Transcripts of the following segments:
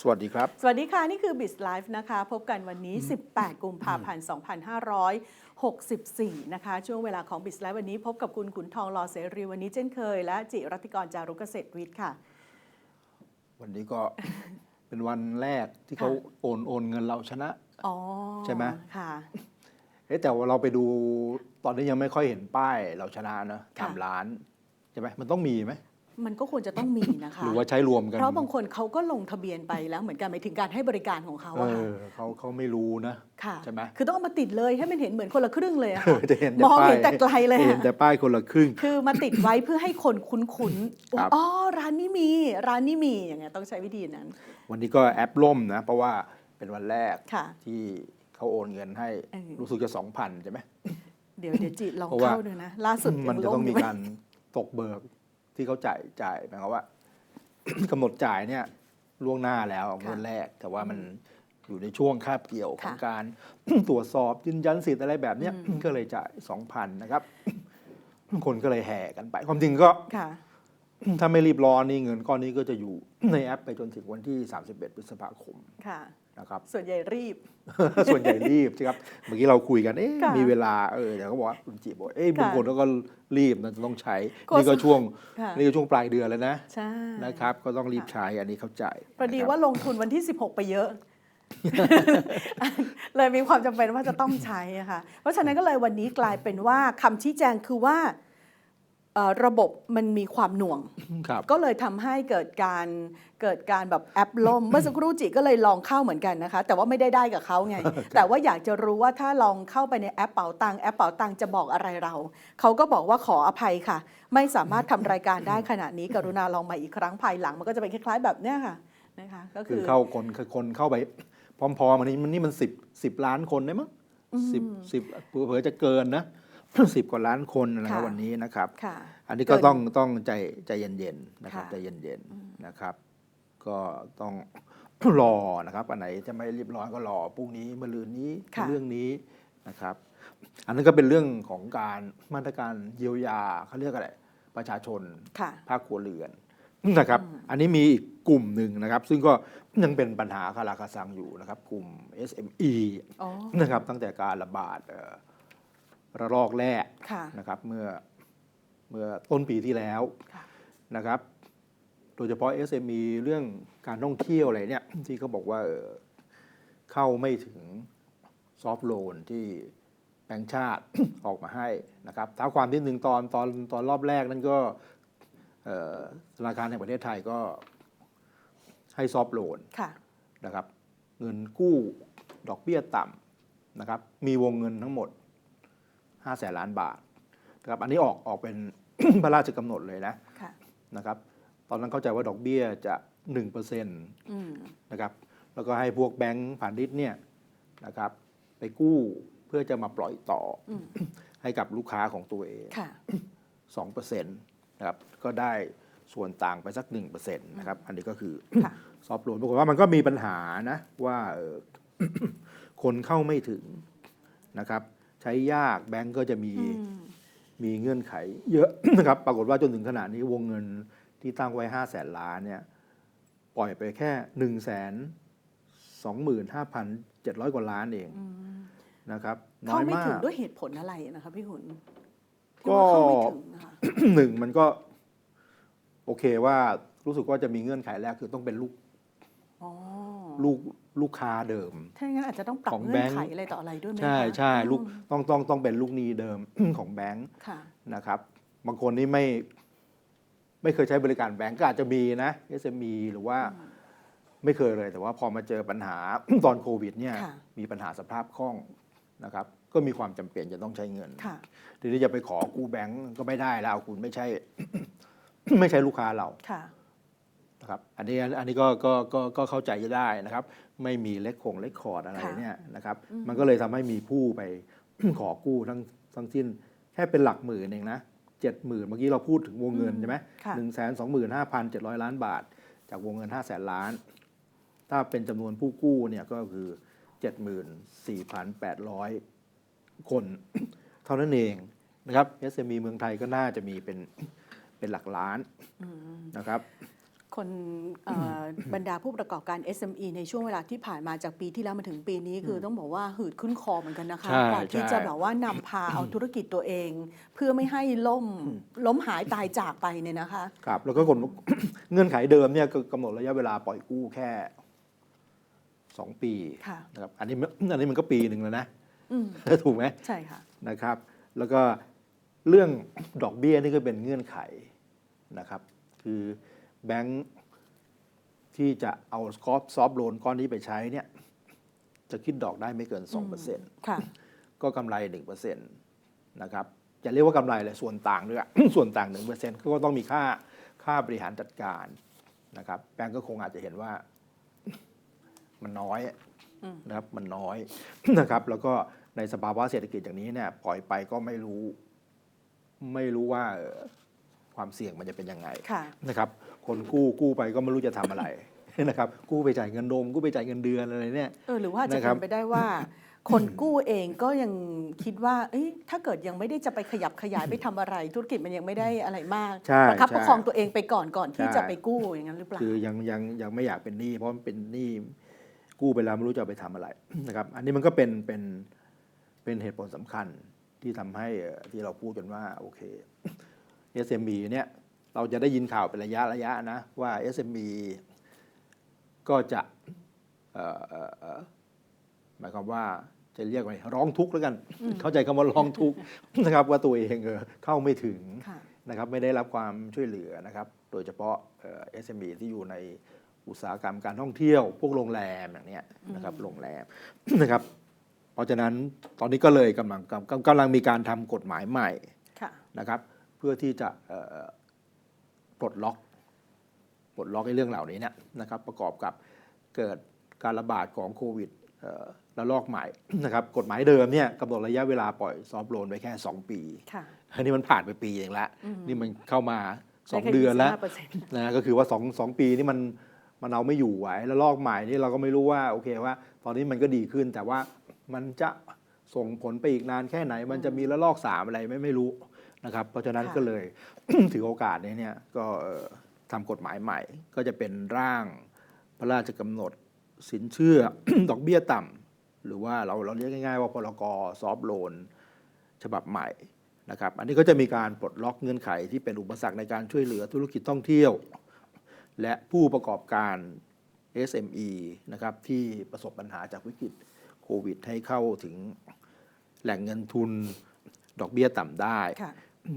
สวัสดีครับ สวัสดีค่ะ นี่คือ b i z Life นะคะ พบกันวันนี้ 18 กุมภาพันธ์ 2564 นะคะ ช่วงเวลาของ b i z Life วันนี้พบกับคุณขุนทองรอเสรีวันนี้เช่นเคย และจิรัติกรจารุกเกษตรวิทย์ค่ะ วันนี้ก็เป็นวันแรกที่เขาค่ะโอนโอนเงินเราชนะอ๋อใช่ไหมค่ะเอ๊ะแต่ว่าเราไปดูตอนนี้ยังไม่ค่อยเห็นป้ายเราชนะนะค่ะสามล้านใช่ไหมมันต้องมีไหม มันก็ควรจะต้องมีนะคะ หรือว่าใช้รวมกันเพราะบางคนเขาก็ลงทะเบียนไปแล้วเหมือนกันหมายถึงการให้บริการของเขาเออะค่ะอเขาเขาไม่รู้นะ ค่ะใช่ไหม คือต้องเอามาติดเลยให้มันเห็นเหมือนคนละครึ่งเลยอะเอค่ะอจะเห็นแต่มองป้ายเห็นแต่ไกลเลยเห็นอะแต่ป้ายคนละครึ่ง คือมาติดไว้เพื่อให้คนคุ้นๆครับ อ๋อ ร้านนี้มี ร้านนี้มี อย่างเงี้ยต้องใช้วิธีนั้น วันนี้ก็แอปล่มนะ เพราะว่าเป็นวันแรกค่ะ ที่เขาโอนเงินให้เออ รู้สึกจะสองพันใช่ไหม เดี๋ยวเดี๋ยวจิลองเพราะว่า เข้าดูนะ ล่าสุดมันยังจะต้องมีล่ยู่การตกเบิก ที่เขาจ่ายจ่ายหมายความว่า กำหนดจ่ายเนี่ยล่วงหน้าแล้วงวดแรก แต่ว่ามันอยู่ในช่วงคาบเกี่ยวของค่ะการ ตรวจสอบยืนยันสิทธิ์อะไรแบบเนี้ยก็เลยจ่ายสองพันนะครับ คนก็เลยแห่กันไป ความจริงก็ค่ะถ้าไม่รีบร้อนนี่เงินก้อนนี้ก็จะอยู่ในแอปไปจนถึงวันที่ 31 พฤษภาคมค่ะ นะครับส่วนใหญ่รีบ ส่วนใหญ่รีบใช่ครับเมื่อกี้เราคุยกันเอ๊ะค่ะมีเวลาเออเดี๋ยวเขาบอกว่าคุณจีบอกเอ๊ะค่ะบางคนเขาก็รีบนะต้องใช้กลัวนี่ก็ช่วงค่ะนี่ก็ช่วงปลายเดือนแล้วนะใช่นะครับ ก็ต้องรีบใช้อันนี้เข้าใจพอดีนะครับว่าลงทุนวันที่ 16 ไปเยอะเลยมีความจำเป็นว่าจะต้องใช้อะค่ะ เพราะฉะนั้นก็เลยวันนี้กลายเป็นว่าคำชี้แจงคือว่าเอ่อ ระบบมันมีความหน่วงครับก็เลยทำให้เกิดการเกิดการแบบแอปล่ม เมื่อสักครู่จิก็เลยลองเข้าเหมือนกันนะคะ แต่ว่าไม่ได้ได้กับเขาไง แต่ว่าอยากจะรู้ว่าถ้าลองเข้าไปในแอปเป๋าตังแอปเป๋าตังจะบอกอะไรเรา เขาก็บอกว่าขออภัยค่ะ ไม่สามารถทำรายการได้ขณะนี้ กรุณาลองมาอีกครั้งภายหลัง มันก็จะเป็นคล้าย ๆ แบบเนี้ยค่ะนะคะก็คืคืออเข้าคนคนเข้าไปพร้อมๆอันนี้มันนี่มันสิบสิบล้านคนได้มั้งสิบสิบเผื่อๆจะเกินนะ สิบกว่าล้านคนนะครับค่ะวันนี้นะครับ ค่ะ อันนี้ก็เกินต้องต้องใจใจเย็นๆนะครับค่ะ ใจเย็นๆนะครับ ก็ต้อง รอนะครับอันไหนจะไม่เรียบร้อยก็รอพรุ่งนี้มะรืนนี้ค่ะ เรื่องนี้นะครับ อันนั้นก็เป็นเรื่องของการมาตรการเยียวยาเขาเรียกอะไรประชาชน ค่ะ ภาคครัวเรือนนะครับ อันนี้มีอีกกลุ่มหนึ่งนะครับ ซึ่งก็ยังเป็นปัญหาคาราคาซังอยู่นะครับ กลุ่ม SME อ๋อ นะครับตั้งแต่การระบาดเอ่อ ระลอกแรกค่ะนะครับเมื่อเมื่อต้นปีที่แล้วค่ะนะครับ โดยเฉพาะ SME เรื่องการท่องเที่ยวอะไรเนี่ยที่เขาบอกว่าเอ่อเข้าไม่ถึงซอฟ t ์โลนที่แบงก์ชาติออกมาให้นะครับท้าความที่หนึ่งตอนตอนตอนรอบแรกนั้นก็เอ่อธนาคารแห่งประเทศไทยก็ให้ซอฟ t ์โลนค่ะนะครับ เงินกู้ดอกเบี้ยต่ำนะครับ มีวงเงินทั้งหมด 5แสนล้านบาทนะครับอันนี้ออกออกเป็น พระราชกำหนดเลยนะค่ะนะครับ ตอนนั้นเข้าใจว่าดอกเบี้ยจะ 1%นอืมะครับแล้วก็ให้พวกแบงก์พาณิชย์เนี่ยนะครับไปกู้เพื่อจะมาปล่อยต่ออมให้กับลูกค้าของตัวเอง ค่ะ 2%นะครับก็ได้ส่วนต่างไปสัก 1%นะครับอันนี้ก็คือ ค่ะ ซอฟต์โลนปรากฏว่ามันก็มีปัญหานะว่าเอ่อ คนเข้าไม่ถึงนะครับ ใช้ยากแบงก์ก็จะมีอืมมีเงื่อนไข เยอะนะครับ ปรากฏว่าจนถึงขนาดนี้วงเงินที่ตั้งไว้ห้าแสนล้านเนี่ยปล่อยไปแค่หนึ่งแสนสองหมื่นห้าพันเจ็ดร้อยกว่าล้านเองอืมนะครับน้เข้าอยไม่มาถึงกด้วยเหตุผลอะไรนะคะพี่หุนก็เข้าไม่ถึงนะคะหนึ่งมันก็ โอเคว่ารู้สึกว่าจะมีเงื่อนไขแรกคือต้องเป็นลูกอ๋อลูก ลูกค้าเดิม ถ้าอย่างนั้นอาจจะต้องปรับของเงื่อนแบงค์ ไขอะไรต่ออะไรด้วยไหมใช่คะใช่ลูกอืมต้องต้องต้องเป็นลูกหนี้เดิม ของแบงค์ค่ะ นะครับ บางคนนี่ไม่ไม่เคยใช้บริการแบงก์ก็อาจจะมีนะ SME หรือว่าไม่เคยเลย แต่ว่าพอมาเจอปัญหา ตอนโควิดเนี่ยค่ะ มีปัญหาสภาพคล่องนะครับ ก็มีความจำเป็นจะต้องใช้เงิน ค่ะ ทีนี้จะไปขอกู้แบงก์ก็ไม่ได้แล้วคุณไม่ใช่ ไม่ใช่ลูกค้าเราค่ะ นะครับ อันนี้อันนี้ก็ก็ก็ก็เข้าใจได้นะครับ ไม่มีเลขคงเลขคอร์ดอะไรค่ะเนี่ยนะครับ มันก็เลยทำให้มีผู้ไป ขอกู้ทั้งทั้งสิ้นแค่เป็นหลักหมื่นเองนะเจ็ดหมื่นเมื่อกี้เราพูดถึงวงเงินใช่ไหมค่ะหนึ่งแสนสองหมื่นห้าพันเจ็ดร้อยล้านบาท จากวงเงินห้าแสนล้าน ถ้าเป็นจำนวนผู้กู้เนี่ยก็คือเจ็ดหมื่นสี่พันแปดร้อยคน เท่านั้นเองนะครับ SME เมืองไทยก็น่าจะมีเป็นเป็นหลักล้านอืมนะครับ คนเอ่อบรรดาผู้ประกอบการ SME ในช่วงเวลาที่ผ่านมาจากปีที่แล้วมาถึงปีนี้ คือต้องบอกว่าหืดขึ้นคอเหมือนกันนะคะใช่กว่าที่ใช่จะแบบว่านำพาเอาธุรกิจตัวเอง เพื่อไม่ให้ล่มล้มหายตายจากไปเนี่ยนะคะครับแล้วก็กฎเงื่อนไขเดิมเนี่ยก็กำหนดระยะเวลาปล่อยกู้แค่สองปีค่ะนะครับอันนี้มันอันนี้มันก็ปีหนึ่งแล้วนะอืมถูกไหมใช่ค่ะนะครับ แล้วก็เรื่องดอกเบี้ยนี่ก็เป็นเงื่อนไขนะครับ คือ แบงค์ที่จะเอาซอฟซอฟโลนก้อนนี้ไปใช้เนี่ย จะคิดดอกได้ไม่เกิน 2%ค่ะ ก็กำไร 1%นะครับ จะเรียกว่ากำไรเลยส่วนต่างด้วย ส่วนต่าง 1%ก็ต้องมีค่าค่าบริหารจัดการนะครับ แบงก์ก็คงอาจจะเห็นว่ามันน้อยอืมนะครับ มันน้อยนะครับ แล้วก็ในสภาวะเศรษฐกิจอย่างนี้เนี่ยปล่อยไปก็ไม่รู้ ไม่รู้ว่าเอ่อ ความเสี่ยงมันจะเป็นยังไงค่ะนะครับ คนกู้กู้ไปก็ไม่รู้จะทำอะไรนะครับ กู้ไปจ่ายเงินดงกู้ไปจ่ายเงินเดือนอะไรเนี่ยเออหรือว่าจะนะครับเป็นไปได้ว่า คนกู้เองก็ยังคิดว่าเอ้ยถ้าเกิดยังไม่ได้จะไปขยับขยายไปทำอะไร ธุรกิจมันยังไม่ได้อะไรมากใช่ประคับใช่ประคองตัวเองไปก่อนก่อนที่ใช่จะไปกู้อย่างนั้นหรือเปล่าคือยังยังยังไม่อยากเป็นหนี้เพราะมันเป็นหนี้กู้ไปแล้วไม่รู้จะเอาไปทำอะไรนะครับ อันนี้มันก็เป็นเป็นเป็นเหตุผลสำคัญที่ทำให้เอ่อที่เราพูดกันว่าโอเค SME เนี่ยเราจะได้ยินข่าวเป็นระยะระยะนะว่า SME ก็จะเอ่อเอ่อเอ่อหมายความว่าจะเรียกว่าไงร้องทุกข์แล้วกัน เข้าใจคำว่าร้องทุกข์นะครับ ว่าตัวเองเออเข้าไม่ถึงค่ะนะครับ ไม่ได้รับความช่วยเหลือนะครับ โดยเฉพาะเอ่อ SME ที่อยู่ในอุตสาหกรรมการท่องเที่ยว พวกโรงแรมอย่างเนี้ยนะครับโรงแรมนะครับ เพราะฉะนั้นตอนนี้ก็เลยกำลังกำกำกำลังมีการทำกฎหมายใหม่ค่ะนะครับ เพื่อที่จะเอ่อปลดล็อกปลดล็อกในเรื่องเหล่านี้เนี่ยนะครับประกอบกับเกิดการระบาดของโควิดเอ่อระลอกใหม่นะครับกฎหมายเดิมเนี่ยกำหนดระยะเวลาปล่อยซอฟต์โลนไว้แค่ 2 ปีค่ะอันนี้มันผ่านไปปีเองละอืมนี่มันเข้ามาสองไค่เดือนแล้ว25%นะก็คือว่าสองสองปีนี่มันมันเอาไม่อยู่ไหวแล้วลอกใหม่นี่เราก็ไม่รู้ว่าโอเคว่า ตอนนี้มันก็ดีขึ้นแต่ว่ามันจะส่งผลไปอีกนานแค่ไหน มันจะมีระลอกสามอะไรไม่ไม่รู้ นะครับ เพราะฉะนั้นค่ะก็เลยถือโอกาสนี้เนี่ยก็เอ่อทำกฎหมายใหม่ ก็จะเป็นร่างพระราชกำหนดสินเชื่อดอกเบี้ยต่ำหรือว่าเราเราเรียกง่าย ๆ ว่าพรกซอฟโลนฉบับใหม่นะครับอันนี้ก็จะมีการปลดล็อกเงื่อนไขที่เป็นอุปสรรคในการช่วยเหลือธุรกิจท่องเที่ยว และผู้ประกอบการ SME นะครับที่ประสบปัญหาจากวิกฤตโควิด ให้เข้าถึงแหล่งเงินทุนดอกเบี้ยต่ำได้ค่ะ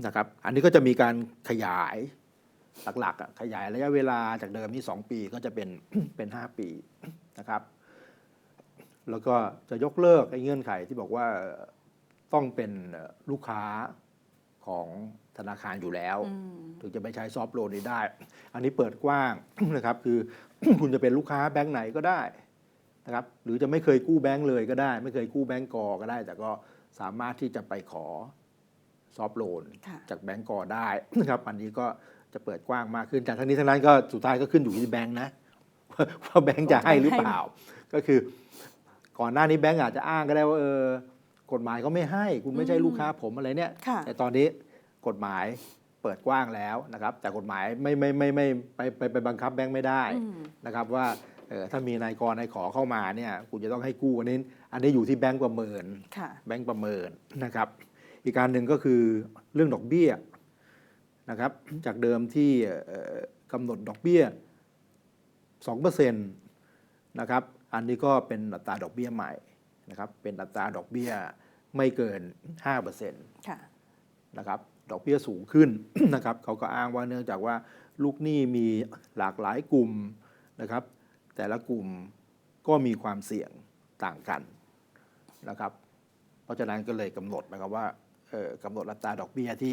นะครับ อันนี้ก็จะมีการขยายหลักๆอะขยายระยะเวลาจากเดิมที่ 2 ปีก็จะเป็นเป็น 5 ปีนะครับ แล้วก็จะยกเลิกไอ้เงื่อนไขที่บอกว่าต้องเป็นลูกค้าของธนาคารอยู่แล้วอืมถึงจะไปใช้ซอฟต์โลนนี้ได้ อันนี้เปิดกว้างนะครับ คือคุณจะเป็นลูกค้าแบงก์ไหนก็ได้นะครับ หรือจะไม่เคยกู้แบงก์เลยก็ได้ ไม่เคยกู้แบงก์กอก็ได้ แต่ก็สามารถที่จะไปขอ ซอฟต์โลนค่ะจากแบงก์กอได้นะครับอันนี้ก็จะเปิดกว้างมากขึ้นจากทั้งนี้ทั้งนั้นก็สุดท้ายก็ขึ้นอยู่ที่แบงก์นะว่าแบงก์จะให้หรือเปล่า ก็คือ ก่อนหน้านี้แบงก์อาจจะอ้างก็ได้ว่าเออกฎหมายก็ไม่ให้คุณไม่ใช่ลูกค้าผมอะไรเนี่ยค่ะแต่ตอนนี้กฎหมายเปิดกว้างแล้วนะครับ แต่กฎหมายไม่ไม่ไม่ไม่ไปไปไปบังคับแบงค์ไม่ได้อืมนะครับว่าเออถ้ามีนายกรนายขอเข้ามาเนี่ยคุณจะต้องให้กู้อันนี้ อันนี้อยู่ที่แบงค์ประเมินค่ะแบงค์ประเมินนะครับ อีกการหนึ่งก็คือเรื่องดอกเบี้ยนะครับ จากเดิมที่กำหนดดอกเบี้ย 2%นะครับ อันนี้ก็เป็นอัตราดอกเบี้ยใหม่นะครับ เป็นอัตราดอกเบี้ยไม่เกิน 5%ค่ะนะครับ ดอกเบี้ยสูงขึ้นนะครับ เขาก็อ้างว่าเนื่องจากว่าลูกหนี้มีหลากหลายกลุ่มนะครับ แต่ละกลุ่มก็มีความเสี่ยงต่างกันนะครับ เพราะฉะนั้นก็เลยกำหนดนะครับว่า กำหนดอัตราดอกเบี้ยที่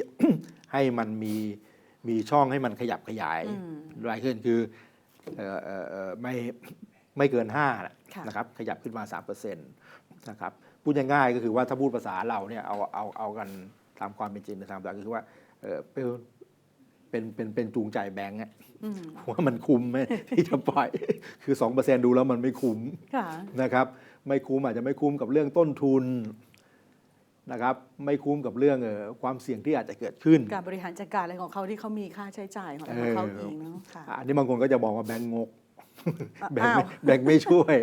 ให้มันมีมีช่องให้มันขยับขยายอืมรายขึ้นคือเอ่อเอ่อเอ่อไม่ไม่เกิน5ค่ะนะครับขยับขึ้นมา3%นะครับพูดง่ายๆก็คือว่าถ้าพูดภาษาเราเนี่ยเอาเอาเอากันตามความเป็นจริงในทางภาษาก็คือว่าเอ่อเป็นเป็นเป็นเป็นจูงใจแบงก์อะอืมว่ามันคุ้มไหมที่จะปล่อย คือ 2%ดูแล้วมันไม่คุ้มค่ะนะครับไม่คุ้มอาจจะไม่คุ้มกับเรื่องต้นทุน นะครับไม่คุ้มกับเรื่องเออความเสี่ยงที่อาจจะเกิดขึ้น การบริหารจัดการอะไรของเขาที่เขามีค่าใช้จ่ายของเขาเออเองเนาะค่ะอันนี้บางคนก็จะบอกว่าแบงก์งกแบงอ้าก์วไม่แบงก์ไม่ช่วย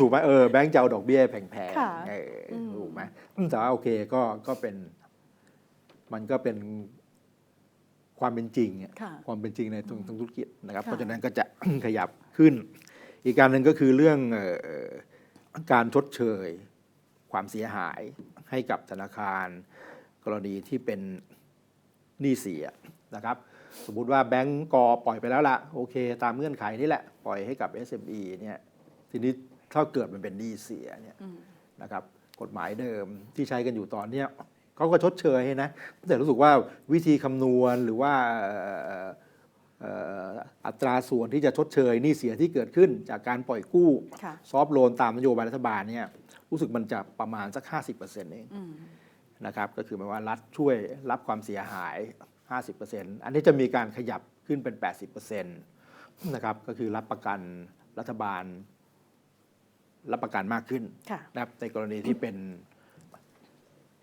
ถูกไหมเออแบงก์จะเอาดอกเบี้ยแพงค่ะๆเอออมถูกไหมแต่ว่าโอเคก็ก็เป็น มันก็เป็นความเป็นจริงอะค่ะความเป็นจริงในทางทางธุรกิจนะครับค่ะเพราะฉะนั้นก็จะขยับขึ้น อีกการหนึ่งก็คือเรื่องเอ่อการชดเชย ความเสียหายให้กับธนาคาร กรณีที่เป็นหนี้เสียนะครับ สมมุติว่าแบงก์กอปล่อยไปแล้วล่ะโอเค ตามเงื่อนไขนี่แหละ ปล่อยให้กับ SME เนี่ยทีนี้ถ้าเกิดมันเป็นหนี้เสียเนี่ยอืมนะครับกฎหมายเดิมที่ใช้กันอยู่ตอนเนี้ยเขาก็ชดเชยให้นะแต่รู้สึกว่าวิธีคำนวณหรือว่าเอ่อเอ่ออัตราส่วนที่จะชดเชยหนี้เสียที่เกิดขึ้นจากการปล่อยกู้ค่ะซอฟต์โลนตามนโยบายรัฐบาลเนี่ย รู้สึกมันจะประมาณสัก 50%เองอืมนะครับก็คือหมายว่ารัฐช่วยรับความเสียหาย 50%อันนี้จะมีการขยับขึ้นเป็น 80%นะครับก็คือรับประกันรัฐบาล รับประกันมากขึ้นค่ะนะครับในกรณีที่เป็น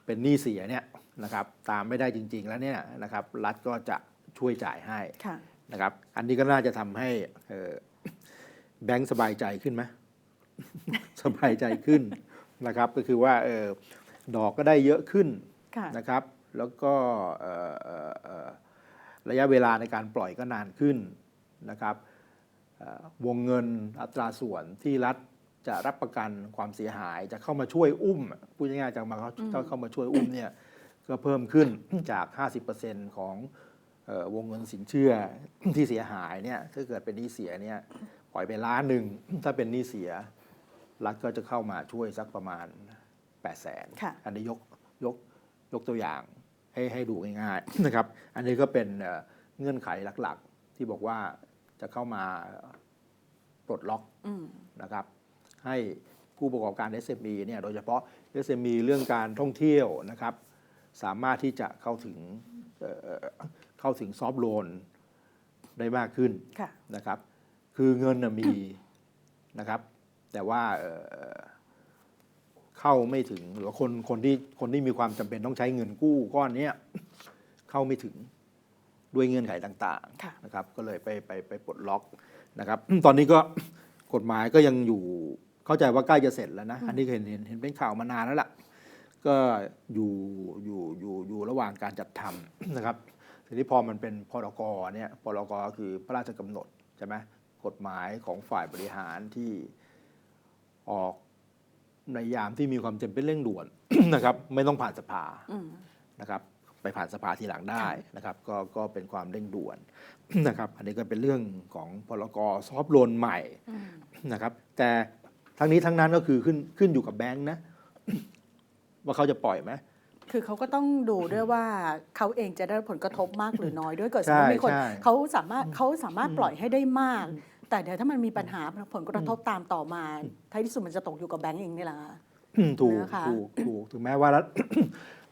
เป็นหนี้เสียเนี่ยนะครับตามไม่ได้จริง ๆ แล้วเนี่ยนะครับรัฐก็จะช่วยจ่ายให้ค่ะนะครับ อันนี้ก็น่าจะทำให้เอ่อแบงค์สบายใจขึ้นไหมสบายใจขึ้น นะครับก็คือว่าเออดอกก็ได้เยอะขึ้นค่ะนะครับ แล้วก็เอ่อเอ่อเอ่อระยะเวลาในการปล่อยก็นานขึ้นนะครับเอ่อวงเงินอัตราส่วนที่รัฐจะรับประกันความเสียหายจะเข้ามาช่วยอุ้มพูดง่ายๆจะมาเขาถ้าเข้ามาช่วยอุ้มเนี่ยก็เพิ่มขึ้นจาก 50%ของเอ่อวงเงินสินเชื่อที่เสียหายเนี่ยถ้าเกิดเป็นหนี้เสียเนี่ยปล่อยไปล้านหนึ่งถ้าเป็นหนี้เสีย รัฐก็จะเข้ามาช่วยสักประมาณ8 0 0แสนค่ะอันนี้ยกยกยกตัวอย่างให้ให้ดูง่ายๆนะครับ อันนี้ก็เป็นเอ่อเงื่อนไขหลักๆ ที่บอกว่าจะเข้ามาปลดล็อกอืมนะครับ ให้ผู้ประกอบการ SME เนี่ยโดยเฉพาะ SME เรื่องการท่องเที่ยวนะครับ สามารถที่จะเข้าถึงเอ่อเข้าถึงซอฟต์โลนได้มากขึ้นค่ะนะครับ คือเงินน่ะมีนะครับ แต่ว่าเอ่อเข้าไม่ถึงหรือว่าคนคนที่คนที่มีความจำเป็นต้องใช้เงินกู้ก้อนเนี้ยเข้าไม่ถึงด้วยเงื่อนไขต่างค่ะๆนะครับ ก็เลยไปไปไปปลดล็อกนะครับ ตอนนี้ก็กฎหมายก็ยังอยู่เข้าใจว่าใกล้จะเสร็จแล้วนะ อันนี้เห็นเห็นเห็นเป็นข่าวมานานแล้วล่ะ ก็อยู่อยู่อยู่อยู่ระหว่างการจัดทำนะครับทีนี้พอมันเป็นพรกเนี่ยพรกคือพระราชกำหนดใช่ไหมกฎหมายของฝ่ายบริหารที่ ออกในยามที่มีความจำเป็นเร่งด่วน นะครับ ไม่ต้องผ่านสภาอืมนะครับ ไปผ่านสภาทีหลังได้นะครับ ก็ก็เป็นความเร่งด่วนนะครับ อันนี้ก็เป็นเรื่องของพรกซอฟต์โลนใหม่อืมนะครับ แต่ทั้งนี้ทั้งนั้นก็คือขึ้นขึ้นอยู่กับแบงค์นะ ว่าเขาจะปล่อยไหมคือเขาก็ต้องดูด้วยว่าเขาเองจะได้ผลกระทบมากหรือน้อยด้วยเกิดสใช่มมติมีคนใช่เขาสามารถเขาสามารถปล่อยให้ได้มาก แต่เดี๋ยวถ้ามันมีปัญหาผลกระทบตามต่อมาท้ายที่สุดมันจะตกอยู่กับแบงก์เองนี่แหละค่ะอืมถูกนะคะถูกถูกถึงแม้ว่ารัฐ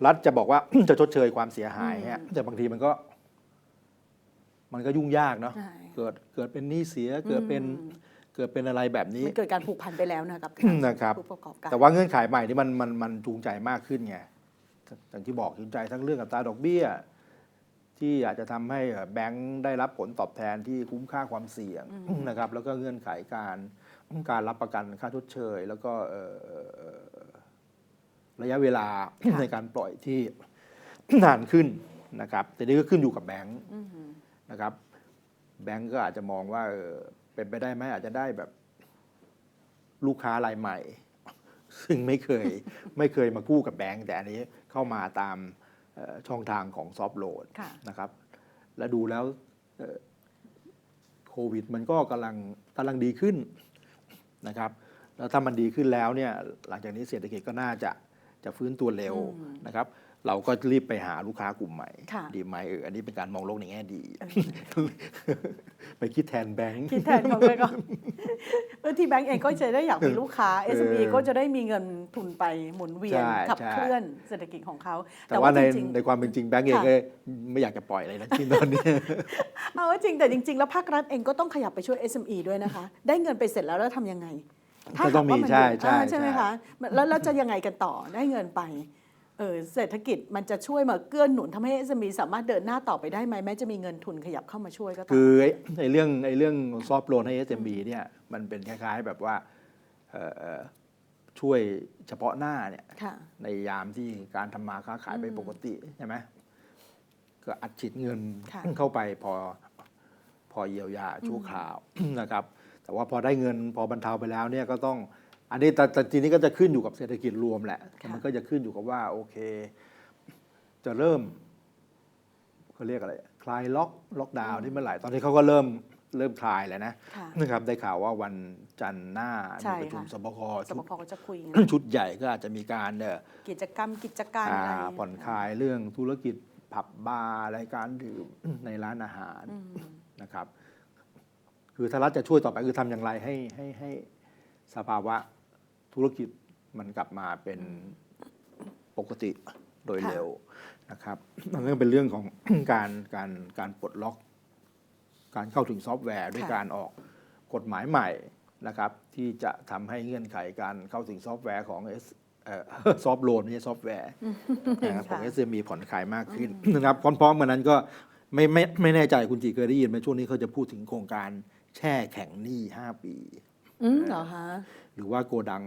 รัฐจะบอกว่าจะชดเชยความเสียหายฮะแต่บางทีมันก็ มันก็ยุ่งยากเนาะใช่เกิดเกิดเป็นหนี้เสียเกิดเป็นอืมเกิดเป็นอะไรแบบนี้มันเกิดการผูกพันไปแล้วนะครับนะครับผู้ประกอบการแต่ว่าเงื่อนไขใหม่นี่มันมันมันจูงใจมากขึ้นไงอย่างที่บอกจูงใจทั้งเรื่องอัตราดอกเบี้ย ที่อาจจะทำให้แบงค์ได้รับผลตอบแทนที่คุ้มค่าความเสี่ยงนะครับแล้วก็เงื่อนไขการการรับประกันค่าชดเชย แล้วก็เอ่อเอ่อเอ่อระยะเวลาค่ะในการปล่อยที่นานขึ้นนะครับแต่นี่ก็ขึ้นอยู่กับแบงค์อืมนะครับ แบงก์ก็อาจจะมองว่าเออเป็นไปได้ไหมอาจจะได้แบบลูกค้ารายใหม่ ซึ่งไม่เคยไม่เคยมากู้กับแบงก์แต่อันนี้เข้ามาตามเอ่อ ช่องทางของซอฟต์โหลดค่ะนะครับ และดูแล้วเอ่อโควิดมันก็กำลังกำลังดีขึ้นนะครับ แล้วถ้ามันดีขึ้นแล้วเนี่ยหลังจากนี้เศรษฐกิจก็น่าจะจะฟื้นตัวเร็วอืมนะครับ เราก็รีบไปหาลูกค้ากลุ่มใหม่ค่ะดีไหมเอออันนี้เป็นการมองโลกในแง่ดี ไปคิดแทนแบงค์คิดแทนเขาเลยก็เออที่แบงก์เองก็จะได้อยากมีลูกค้าเออ SME ก็จะได้มีเงินทุนไปหมุนเวียนใช่ขับใช่เคลื่อนเศรษฐกิจของเขา แต่ว่าในจริงๆในความเป็นจริงแบงก์เองค่ะก็ไม่อยากจะปล่อยอะไรนะที่ตอนนี้เอาว่าจริงแต่จริง ๆ แล้วภาครัฐเองก็ต้องขยับไปช่วย SME ด้วยนะคะ ได้เงินไปเสร็จแล้วแล้วทำยังไงถ้าก็หาต้องกว่ามีมันใช่อยู่ใช่อ่าใช่ไหมใช่คะแล้วแล้วจะยังไงกันต่อได้เงินไป เออเศรษฐกิจมันจะช่วยมาเกื้อหนุนทำให้ SME สามารถเดินหน้าต่อไปได้ไหมแม้จะมีเงินทุนขยับเข้ามาช่วยก็ตามคือไอ้ไอ้เรื่องไอ้เรื่องซอฟต์โลนให้ SMB เนี่ยมันเป็นคล้ายๆแบบว่าเอ่อเอ่อช่วยเฉพาะหน้าเนี่ยค่ะในยามที่การทำมาค้าขายไปปกติใช่ไหมก็อัดฉีดเงินค่ะเข้าไปพอพอเยียวยาชั่วคราวนะครับ แต่ว่าพอได้เงินพอบรรเทาไปแล้วเนี่ยก็ต้อง อันนี้แต่แต่ทีนี้ก็จะขึ้นอยู่กับเศรษฐกิจรวมแหละแต่มันก็จะขึ้นอยู่กับว่าโอเค จะเริ่มเขาเรียกอะไรคลายล็อกล็อกดาวน์ที่เมื่อไหร่ตอนนี้เขาก็เริ่มเริ่มคลายแล้วนะค่ะนะครับได้ข่าวว่าวันจันทร์หน้าใช่มีประชุมค่ะ สบคสชุบด คก็จะคุยกัน ชุดใหญ่ก็อาจจะมีการเอ่อกิจกรรมกิจการอ่าอะไรผ่อนคลายเรื่องธุรกิจผับบาร์รายการดื่ม ในร้านอาหารอืมนะครับ คือถ้ารัฐจะช่วยต่อไปคือทำอย่างไรให้ให้ให้สภาวะ ธุรกิจมันกลับมาเป็นปกติโดยค่ะเร็วนะครับมันก็เป็นเรื่องของการการการปลดล็อก การเข้าถึงซอฟต์แวร์ด้วยการออกกฎหมายใหม่นะครับ ที่จะทำให้เงื่อนไขการเข้าถึงซอฟต์แวร์ของ S ซอฟต์โลนไม่ใช่ซอฟต์แวร์นะครับของค่ะ SME ผ่อนคลายมากขึ้นนะครับพร้อมๆกันนั้นก็ไม่ไม่ไม่แน่ใจคุณจีเคยได้ยินไหมช่วงนี้เขาจะพูดถึงโครงการแช่แข็งหนี้ 5 ปี อืมเหรอคะหรือว่าโกดัง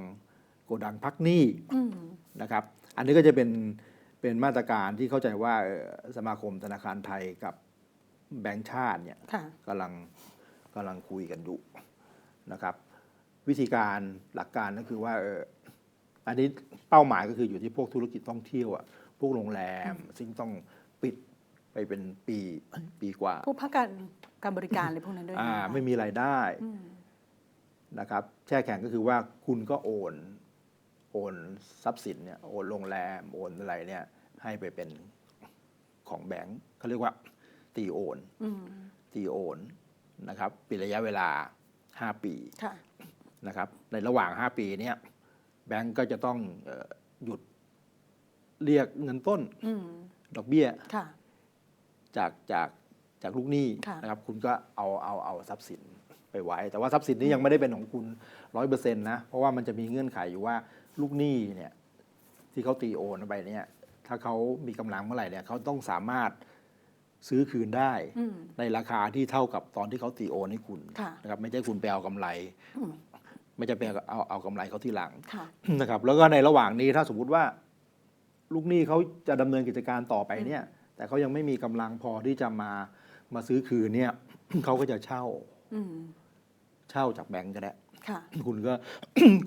โกดังพักหนี้อืมนะครับ อันนี้ก็จะเป็นเป็นมาตรการที่เข้าใจว่าเอ่อสมาคมธนาคารไทยกับแบงก์ชาติเนี่ย ค่ะ กำลังกำลังคุยกันอยู่นะครับ วิธีการหลักการก็คือว่าเอออันนี้เป้าหมายก็คืออยู่ที่พวกธุรกิจท่องเที่ยวอะพวกโรงแรมซึ่งต้องปิดไปเป็นปีปีกว่าผู้พักการการบริการอะไรพวกนั้นด้วยอ่านะคะไม่มีรายได้ อืม นะครับแช่แข็งก็คือว่าคุณก็โอนโอนทรัพย์สินเนี่ยโอนโรงแรมโอนอะไรเนี่ยให้ไปเป็นของแบงก์เขาเรียกว่าตีโอนอืมตีโอนนะครับปิดระยะเวลา 5 ปีค่ะนะครับในระหว่าง 5 ปีเนี่ยแบงก์ก็จะต้องเออหยุดเรียกเงินต้นอืมดอกเบี้ยค่ะจากจากจากลูกหนี้ค่ะนะครับคุณก็เอาเอาเอาทรัพย์สิน ไปไว้ แต่ว่าทรัพย์สินนี้ยังไม่ได้เป็นของคุณร้อยเปอร์เซ็นต์นะ เพราะว่ามันจะมีเงื่อนไขอยู่ว่าลูกหนี้เนี่ยที่เขาตีโอนไปเนี่ยถ้าเขามีกำลังเมื่อไหร่เนี่ยเขาต้องสามารถซื้อคืนได้อืมในราคาที่เท่ากับตอนที่เขาตีโอนให้คุณค่ะนะครับไม่ใช่คุณไปเอากำไรอืมไม่ใช่ไปเอาเอากำไรเขาที่หลังค่ะนะครับ แล้วก็ในระหว่างนี้ถ้าสมมุติว่า ลูกหนี้เขาจะดำเนินกิจการต่อไปเนี่ย แต่เขายังไม่มีกำลังพอที่จะมามาซื้อคืนเนี่ยเขาก็จะเช่าอืม เช่าจากแบงก์ก็ได้ ค่ะคุณก็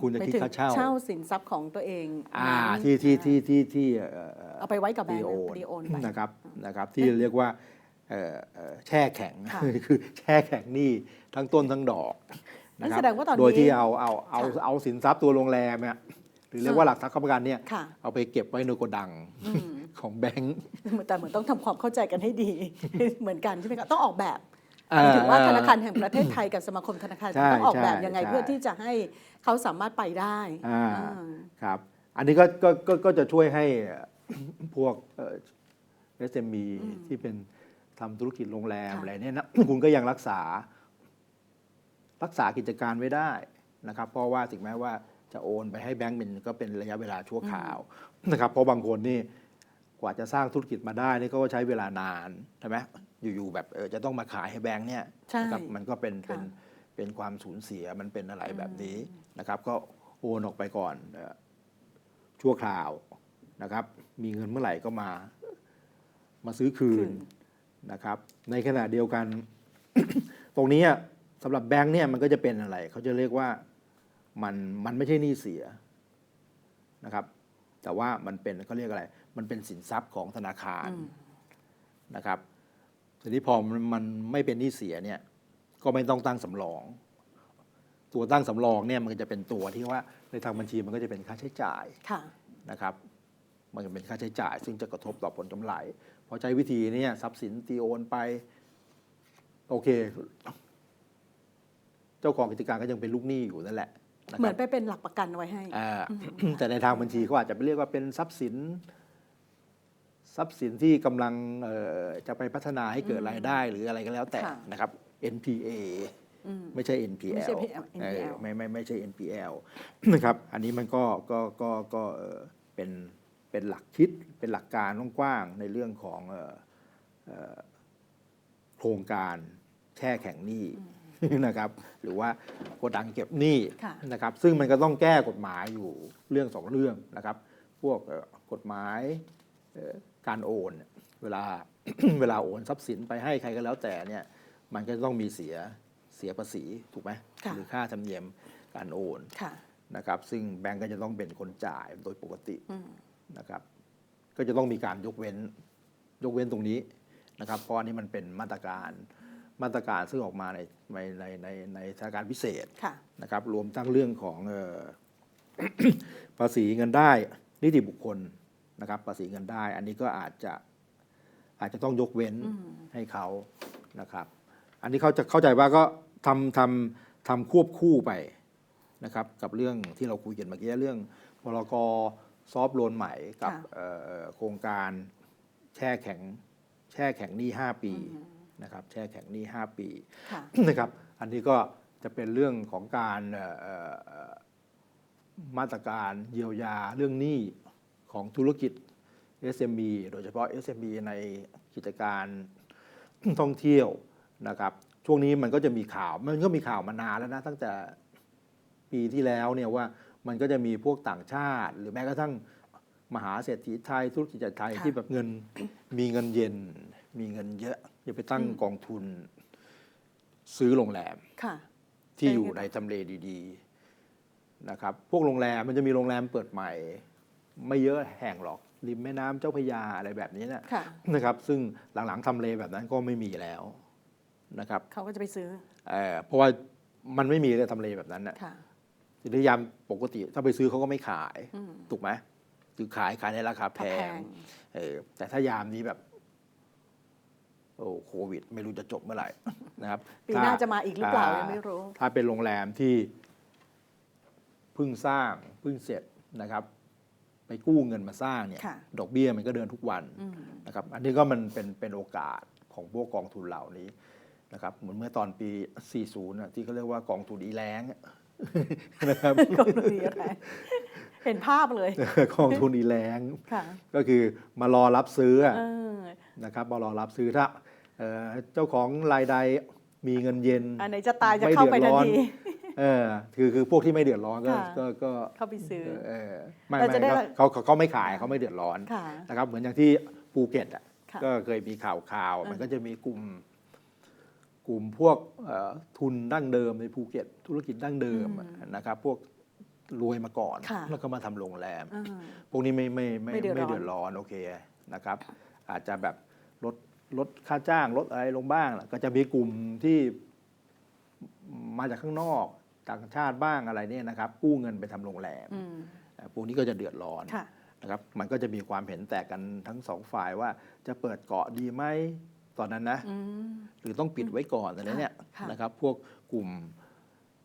คุณจะไปคิดถึงค่าเช่า เช่าสินทรัพย์ของตัวเองอ่านั้นที่ที่อ่าที่ที่ที่เอ่อเอาไปไว้กับแบงดีก์โอดีโอนไป นะครับนะครับ ที่เรียกว่าเอ่อเอ่อแช่แข็งค่ะ คือแช่แข็งหนี่ทั้งต้นทั้งดอกนั่นะนครัแสดงว่าตอนนี้ โดยที่เอาเอาเอาค่ะเอาสินทรัพย์ตัวโรงแรมเนี่ยหรือเรียกว่าหลักทรัพย์ค้ำประกันเนี่ยค่ะ เอาไปเก็บไว้ในโกดังอืมของแบงก์ แต่เหมือนต้องทำความเข้าใจกันให้ดี เหมือนกันใช่ไหมคะต้องออกแบบเอ่อหมาย ถึงว่าธนาคารแห่งประเทศไทยกับสมาคมธนาคารใช่ต้องออกแบบใช่ยังไงใช่เพื่อที่จะให้เขาสามารถไปได้อ่าอ่าครับ อันนี้ก็ก็ก็ก็จะช่วยให้เอ่อพวกเอ่อ SME ที่เป็นทำธุรกิจโรงแรมค่ะอะไรเนี่ยนะคุณก็ยังรักษา รักษากิจการไว้ได้นะครับ เพราะว่าถึงแม้ว่าจะโอนไปให้แบงก์เป็นก็เป็นระยะเวลาชั่วคราวนะครับเพราะบางคนนี่กว่าจะสร้างธุรกิจมาได้นี่ก็ใช้เวลานานใช่ไหม อยู่ๆแบบเออจะต้องมาขายให้แบงก์เนี่ยใช่นะครับมันก็เป็นเป็นค่ะเป็นความสูญเสียมันเป็นอะไรแบบนี้นะครับ ก็โอนออกไปก่อนเอ่อชั่วคราวนะครับ มีเงินเมื่อไหร่ก็มา มาซื้อคืนนะครับ ในขณะเดียวกัน ตรงนี้อะสำหรับแบงค์เนี่ยมันก็จะเป็นอะไร เขาจะเรียกว่ามันมันไม่ใช่หนี้เสียนะครับ แต่ว่ามันเป็นเขาเรียกอะไร มันเป็นสินทรัพย์ของธนาคารอืมนะครับ ทีนี้พอมันมันไม่เป็นหนี้เสียเนี่ย ก็ไม่ต้องตั้งสำรอง ตัวตั้งสำรองเนี่ยมันก็จะเป็นตัวที่ว่าในทางบัญชีมันก็จะเป็นค่าใช้จ่ายค่ะนะครับ มันจะเป็นค่าใช้จ่าย ซึ่งจะกระทบต่อผลกำไรพอใช้วิธีเนี้ทรัพย์สินตีโอนไป โอเค เจ้าของกิจการก็ยังเป็นลูกหนี้อยู่นั่นแหละะครับเหมือนไปเป็นหลักประกันไว้ให้อ่าแต่ในทางบัญชีเขาอาจจะไปเรียกว่าเป็นทรัพย์สิน ทรัพย์สินที่กำลังเอ่อจะไปพัฒนาให้เกิดรายได้หรืออะไรก็แล้วแต่ค่ะนะครับ NPA อืมไม่ใช่ NPL ไม่ใช่ NPL เออไม่ไม่ไม่ใช่ NPL นะครับ อันนี้มันก็ก็ก็ก็เอ่อเป็นเป็นหลักคิดเป็นหลักการกว้างๆในเรื่องของเอ่อเอ่อโครงการแช่แข็งหนี้นะครับ หรือว่าโกดังเก็บหนี้ค่ะนะครับ ซึ่งมันก็ต้องแก้กฎหมายอยู่เรื่องสองเรื่องนะครับ พวกเอ่อกฎหมายเอ่อ การโอนเนี่ยเวลาเวลาโอนทรัพย์สินไปให้ใครก็แล้วแต่เนี่ยมันก็ต้องมีเสียเสียภาษีถูกไหมค่ะหรือค่าธรรมเนียมการโอนค่ะนะครับ ซึ่งแบงก์ก็จะต้องเป็นคนจ่ายโดยปกติอืมนะครับ ก็จะต้องมีการยกเว้นยกเว้นตรงนี้นะครับ เพราะอันนี้มันเป็นมาตรการมาตรการซึ่งออกมาในในในในในสถานการณ์พิเศษค่ะนะครับ รวมทั้งเรื่องของเอ่อภาษีเงินได้นิติบุคคล นะครับภาษีเงินได้ อันนี้ก็อาจจะอาจจะต้องยกเว้นอืมให้เขานะครับ อันนี้เขาจะเข้าใจว่าก็ทำทำทำควบคู่ไปนะครับ กับเรื่องที่เราคุยกันเมื่อกี้เรื่องพรกซอฟต์โลนใหม่กับค่ะเอ่อโครงการแช่แข็งแช่แข็งหนี้5 ปีนะครับแช่แข็งหนี้5 ปีค่ะนะครับ อันนี้ก็จะเป็นเรื่องของการเอ่อเอ่อเอ่อมาตรการเยียวยาเรื่องหนี้ ของธุรกิจ SME โดยเฉพาะ SME ในกิจการท่องเที่ยวนะครับช่วงนี้มันก็จะมีข่าวมันก็มีข่าวมานานแล้วนะตั้งแต่ปีที่แล้วเนี่ยว่ามันก็จะมีพวกต่างชาติ หรือแม้กระทั่งมหาเศรษฐีไทยธุรกิจไทยค่ะที่แบบเงินมีเงินเย็น มีเงินเยอะจะไปตั้งอืมกองทุน ซื้อโรงแรมค่ะที่เป็นอยู่ไงในทำเลดี ๆ นะครับ พวกโรงแรมมันจะมีโรงแรมเปิดใหม่ ไม่เยอะแห่งหรอก ริมแม่น้ำเจ้าพระยาอะไรแบบนี้นะค่ะนะครับ ซึ่งหลังๆทำเลแบบนั้นก็ไม่มีแล้วนะครับเขาก็จะไปซื้อเอ่อเพราะว่ามันไม่มีเลยทำเลแบบนั้นนะค่ะนิยามปกติถ้าไปซื้อเขาก็ไม่ขายอืมถูกไหมคือขายขายในราคาแพแพงงเออแต่ถ้ายามนี้แบบโอ้โควิด ไม่รู้จะจบเมื่อไหร่นะครับปีหน้าถ้จะมาอีกหรือเปล่ายังไม่รู้ ถ้าเป็นโรงแรมที่เพิ่งสร้างเพิ่งเสร็จนะครับ ไปกู้เงินมาสร้างเนี่ยค่ะดอกเบี้ยมันก็เดินทุกวันอืมนะครับอันนี้ก็มันเป็นเป็นโอกาสของพวกกองทุนเหล่านี้นะครับเหมือนเมื่อตอนปี 40น่ะที่เขาเรียกว่ากองทุนอีแรงอะนะครับก็รู้อะไรเห็นภาพเลยกองทุนอีแรงค่ะก็คือมารอรับซื้ออะเออนะครับมารอรับซื้อถ้าเอ่อเจ้าของรายใดมีเงินเย็นอันไหนจะตายจะเข้าไปทันที เออคือคือพวกที่ไม่เดือดร้อนก็ค่ะ ก็ก็เข้าไปซื้อ เออไม่เราไม่จะได้เขาเขาเขาไม่ขายเขาไม่เดือดร้อนค่ะนะครับ เหมือนอย่างที่ภูเก็ตอะค่ะก็เคยมีข่าวข่าวๆเออมันก็จะมีกลุ่ม กลุ่มพวกเอ่อทุนดั้งเดิมในภูเก็ต ธุรกิจดั้งเดิมอะนะครับ พวกรวยมาก่อน ค่ะ แล้วก็มาทำโรงแรม อ่า พวกนี้ไม่ไม่ไม่ไม่เดือดร้อนไม่เดือดร้อน โอเคนะครับ อาจจะแบบลดลดค่าจ้างลดอะไรลงบ้างล่ะก็จะมีกลุ่มที่มาจากข้างนอก ต่างชาติบ้างอะไรเนี่ยนะครับ กู้เงินไปทำโรงแรมอืมเอ่อพวกนี้ก็จะเดือดร้อนค่ะนะครับมันก็จะมีความเห็นแตกกันทั้งสองฝ่ายว่าจะเปิดเกาะดีไหมตอนนั้นนะอืมหรือต้องปิดไว้ก่อนอะไรเนี่ยค่ะนะครับ พวกกลุ่ม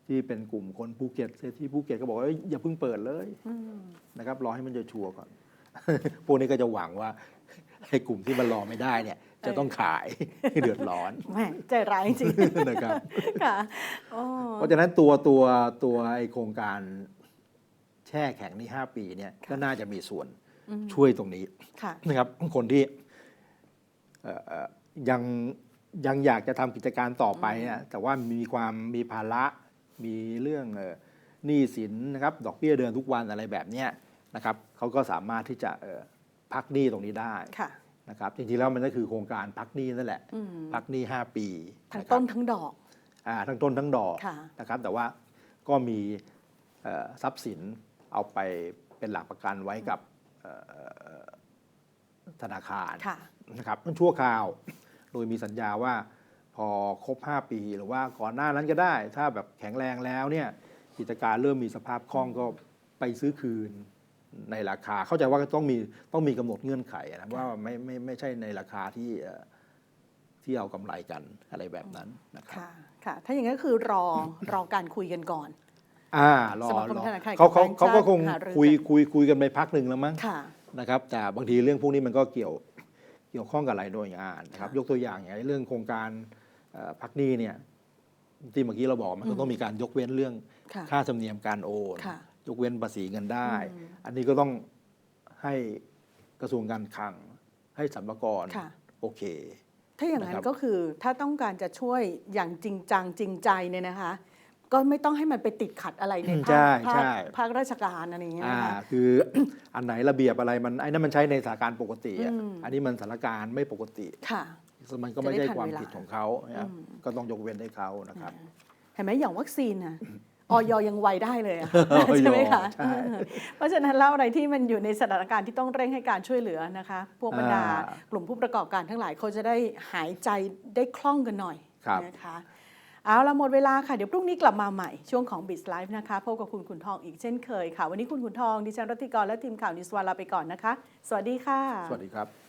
ที่เป็นกลุ่มคนภูเก็ตเศรษฐีภูเก็ตก็บอกว่าเอ้ยอย่าเพิ่งเปิดเลยอืมนะครับรอให้มันจะชัวร์ก่อน พวกนี้ก็จะหวังว่าไอ้กลุ่มที่มันรอไม่ได้เนี่ย จะต้องขายให้เดือดร้อนแหมใจร้ายจริงนะครับๆค่ะโอ้เพราะฉะนั้นตัวตัวตัวไอโครงการแช่แข็งนี่5ปีเนี่ยก็น่าจะมีส่วนอืมช่วยตรงนี้ค่ะนะครับคนที่เอ่อเอ่อยังยังอยากจะทำกิจการต่อไปเนี่ยแต่ว่ามีความมีภาระมีเรื่องเอ่อหนี้สินนะครับดอกเบี้ยเดือนทุกวันอะไรแบบเนี้ยนะครับเขาก็สามารถที่จะเอ่อพักหนี้ตรงนี้ได้ค่ะ นะครับจริงๆแล้วมันก็คือโครงการพักหนี้นั่นแหละอืมพักหนี้ 5 ปีทั้งะครับต้นทั้งดอกอ่าทั้งต้นทั้งดอกค่ะนะครับแต่ว่าก็มีเอ่อทรัพย์สินเอาไปเป็นหลักประกันไว้กับเอ่อธนาคารค่ะนะครับมันชั่วคราว โดยมีสัญญาว่าพอครบ 5 ปีหรือว่าก่อนหน้านั้นก็ได้ ถ้าแบบแข็งแรงแล้วเนี่ยกิจการเริ่มมีสภาพคล่องก็ไปซื้อคืน ในราคาเข้าใจว่าต้องมีต้องมีกำหนดเงื่อนไขนะว่าไม่ไม่ไม่ใช่ในราคาที่เอ่อที่เอากำไรกันอะไรแบบนั้นนะครับค่ะค่ะถ้าอย่างนั้นก็คือรอรอการคุยกันก่อน อ่ารอสมาคมรอธนาคารเขาเขาแห่งชาติเขาก็คงหารือคุยกันคุยคุยกันไปพักหนึ่งแล้วมั้งค่ะนะครับ แต่บางทีเรื่องพวกนี้มันก็เกี่ยวเกี่ยวข้องกับหลายหน่วยงานนะครับค่ะยกตัวอย่างอย่างเรื่องโครงการเอ่อพักหนี้เนี่ยที่เมื่อกี้เราบอกมันก็ต้องมีการยกเว้นเรื่องค่ะค่าธรรมเนียมการโอนค่ะ ยกเว้นภาษีเงินได้อืมอันนี้ก็ต้องให้กระทรวงการคลัง ให้สรรพากรค่ะโอเค ถ้าอย่างนั้นะครันบก็คือถ้าต้องการจะช่วยอย่างจริงจังจริงใจเนี่ยนะคะ ก็ไม่ต้องให้มันไปติดขัดอะไรในภาใช่คภาคใช่ภาคราชการอะไรอย่างเงี้ยอ่านะคะคืออันไหนระเบียบอะไรมันไอ้นั่นมันใช้ในสถานการณ์ปกติอะอืมอันนี้มันสถานการณ์ไม่ปกติค่ะมันก็ไม่ใช่จะได้ทันความเวลาผิดของเขานะครับอืมก็ต้องยกเว้นให้เขานะครับเห็นไหมอย่างวัคซีนน่ะ ออยยังไวได้เลยอะออยใช่ไหมคะใช่เออเพราะฉะนั้นแล้วอะไรที่มันอยู่ในสถานการณ์ที่ต้องเร่งให้การช่วยเหลือนะคะ พวกบรรดาอ่ากลุ่มผู้ประกอบการทั้งหลายเขาจะได้หายใจได้คล่องกันหน่อยครับนะคะเอาละหมดเวลาค่ะ เดี๋ยวพรุ่งนี้กลับมาใหม่ ช่วงของ b i z Live นะคะ พบกับคุณขุนทองอีกเช่นเคยค่ะ วันนี้คุณขุนทอง ดิฉันรัตติกรและทีมข่าวนิสวาลาไปก่อนนะคะ สวัสดีค่ะ สวัสดีครับ